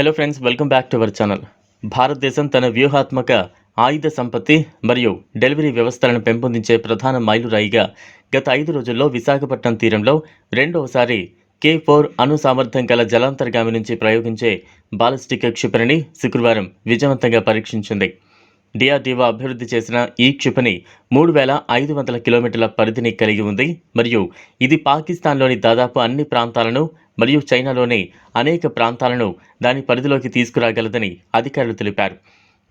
Hello friends welcome back to our channel Bharatadesam తన వ్యూహాత్మక ఆయుధ సంపత్తి మరియు డెలివరీ వ్యవస్థలను పెంపొందించే ప్రధాన మైలురాయిగా గత ఐదు రోజుల్లో విశాఖపట్నం తీరంలో రెండవసారి కే ఫోర్ అణు సామర్థ్యం గల జలాంతర్గామి నుంచి ప్రయోగించే బాలిస్టిక్ క్షిపణిని శుక్రవారం విజయవంతంగా పరీక్షించింది. డిఆర్డీఓ అభివృద్ధి చేసిన ఈ క్షిపణి మూడు వేల ఐదు వందల కిలోమీటర్ల పరిధిని కలిగి ఉంది. మరియు ఇది పాకిస్తాన్లోని దాదాపు అన్ని ప్రాంతాలను మరియు చైనాలోని అనేక ప్రాంతాలను దాని పరిధిలోకి తీసుకురాగలదని అధికారులు తెలిపారు.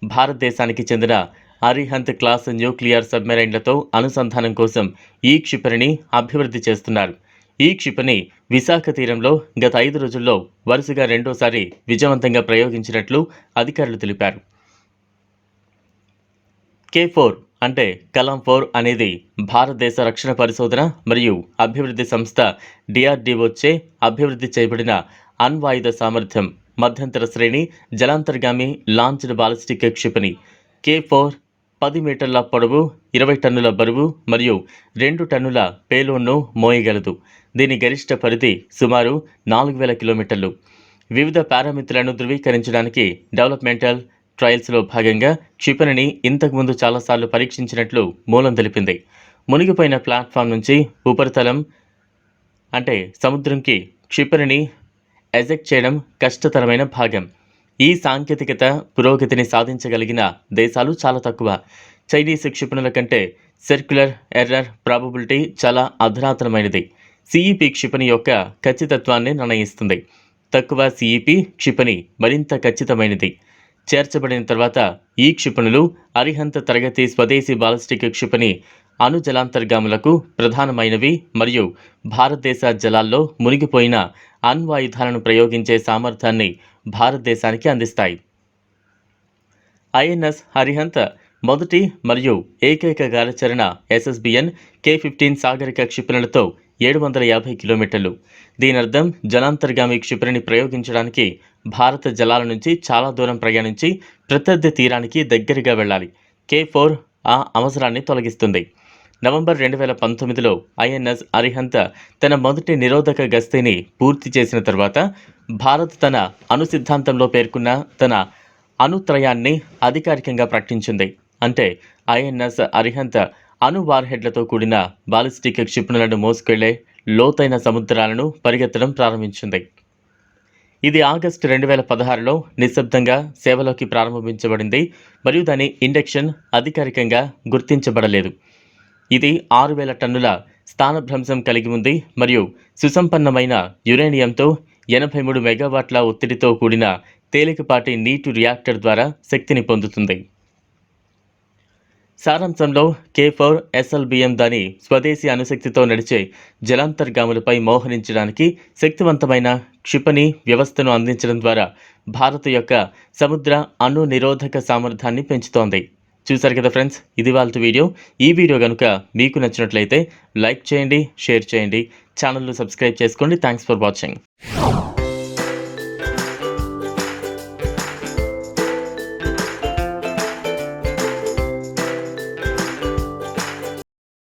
భారతదేశానికి చెందిన అరిహంత్ క్లాస్ న్యూక్లియర్ సబ్మెరైన్లతో అనుసంధానం కోసం ఈ క్షిపణిని అభివృద్ధి చేస్తున్నారు. ఈ క్షిపణి విశాఖ తీరంలో గత ఐదు రోజుల్లో వరుసగా రెండోసారి విజయవంతంగా ప్రయోగించినట్లు అధికారులు తెలిపారు. కే ఫోర్ అంటే కలాం ఫోర్ అనేది భారతదేశ రక్షణ పరిశోధన మరియు అభివృద్ధి సంస్థ డిఆర్డీఓచే అభివృద్ధి చేయబడిన అణ్వాయుధ సామర్థ్యం మధ్యంతర శ్రేణి జలాంతర్గామి లాంచ్డ్ బాలిస్టిక్ క్షిపణి. కే ఫోర్ పది మీటర్ల పొడవు ఇరవై టన్నుల బరువు మరియు రెండు టన్నుల పేలోన్ను మోయగలదు. దీని గరిష్ట పరిధి సుమారు నాలుగు వేల కిలోమీటర్లు. వివిధ పారామితులను ధృవీకరించడానికి డెవలప్మెంటల్ ట్రయల్స్లో భాగంగా క్షిపణిని ఇంతకుముందు చాలాసార్లు పరీక్షించినట్లు మూలం తెలిపింది. మునిగిపోయిన ప్లాట్ఫామ్ నుంచి ఉపరితలం అంటే సముద్రంకి క్షిపణిని ఎజెక్ట్ చేయడం కష్టతరమైన భాగం ఈ సాంకేతికత పురోగతిని సాధించగలిగిన దేశాలు చాలా తక్కువ. చైనీస్ క్షిపణుల కంటే సర్క్యులర్ ఎర్రర్ ప్రాబబిలిటీ చాలా అధునాతనమైనది. సిఈపి క్షిపణి యొక్క ఖచ్చితత్వాన్ని నిర్ణయిస్తుంది. తక్కువ సిఈపి క్షిపణి మరింత ఖచ్చితమైనది. చేర్చబడిన తర్వాత ఈ క్షిపణులు అరిహంత తరగతి స్వదేశీ బాలిస్టిక్ క్షిపణి అణు జలాంతర్గాములకు ప్రధానమైనవి మరియు భారతదేశ జలాల్లో మునిగిపోయిన అణ్వాయుధాలను ప్రయోగించే సామర్థ్యాన్ని భారతదేశానికి అందిస్తాయి. ఐఎన్ఎస్ హరిహంత మొదటి మరియు ఏకైక కార్యాచరణ ఎస్ఎస్బిఎన్ కే ఫిఫ్టీన్ సాగరిక క్షిపణులతో ఏడు వందల యాభై కిలోమీటర్లు. దీని అర్థం జలాంతర్గామి క్షిపణిని ప్రయోగించడానికి భారత జలాల నుంచి చాలా దూరం ప్రయాణించి ప్రత్యర్థి తీరానికి దగ్గరగా వెళ్ళాలి. కే ఫోర్ ఆ అవసరాన్ని తొలగిస్తుంది. నవంబర్ రెండు వేల పంతొమ్మిదిలో ఐఎన్ఎస్ అరిహంత తన మొదటి నిరోధక గస్తీని పూర్తి చేసిన తర్వాత భారత్ తన అణు సిద్ధాంతంలో పేర్కొన్న తన అణుత్రయాన్ని అధికారికంగా ప్రకటించింది. అంటే ఐఎన్ఎస్ అరిహంత అణు వార్హెడ్లతో కూడిన బాలిస్టిక్ క్షిపణులను మోసుకెళ్ళే లోతైన సముద్రాలను పరిగెత్తడం ప్రారంభించింది. ఇది ఆగస్టు రెండు వేల పదహారులో నిశ్శబ్దంగా సేవలోకి ప్రారంభించబడింది మరియు దాని ఇండక్షన్ అధికారికంగా గుర్తించబడలేదు. ఇది ఆరు వేల టన్నుల స్థానభ్రంశం కలిగి ఉంది మరియు సుసంపన్నమైన యురేనియంతో ఎనభై మూడు మెగావాట్ల ఒత్తిడితో కూడిన తేలికపాటి నీటి రియాక్టర్ ద్వారా శక్తిని పొందుతుంది. సారాంశంలో కే ఫోర్ ఎస్ఎల్బిఎం దాని స్వదేశీ అణుశక్తితో నడిచే జలాంతర్గాములపై మోహరించడానికి శక్తివంతమైన క్షిపణి వ్యవస్థను అందించడం ద్వారా భారత్ యొక్క సముద్ర అణు నిరోధక సామర్థ్యాన్ని పెంచుతోంది. చూసారు కదా ఫ్రెండ్స్? ఇది వాళ్ళ వీడియో. ఈ వీడియో కనుక మీకు నచ్చినట్లయితే లైక్ చేయండి షేర్ చేయండి. ఛానల్ను సబ్స్క్రైబ్ చేసుకోండి. Thanks for watching.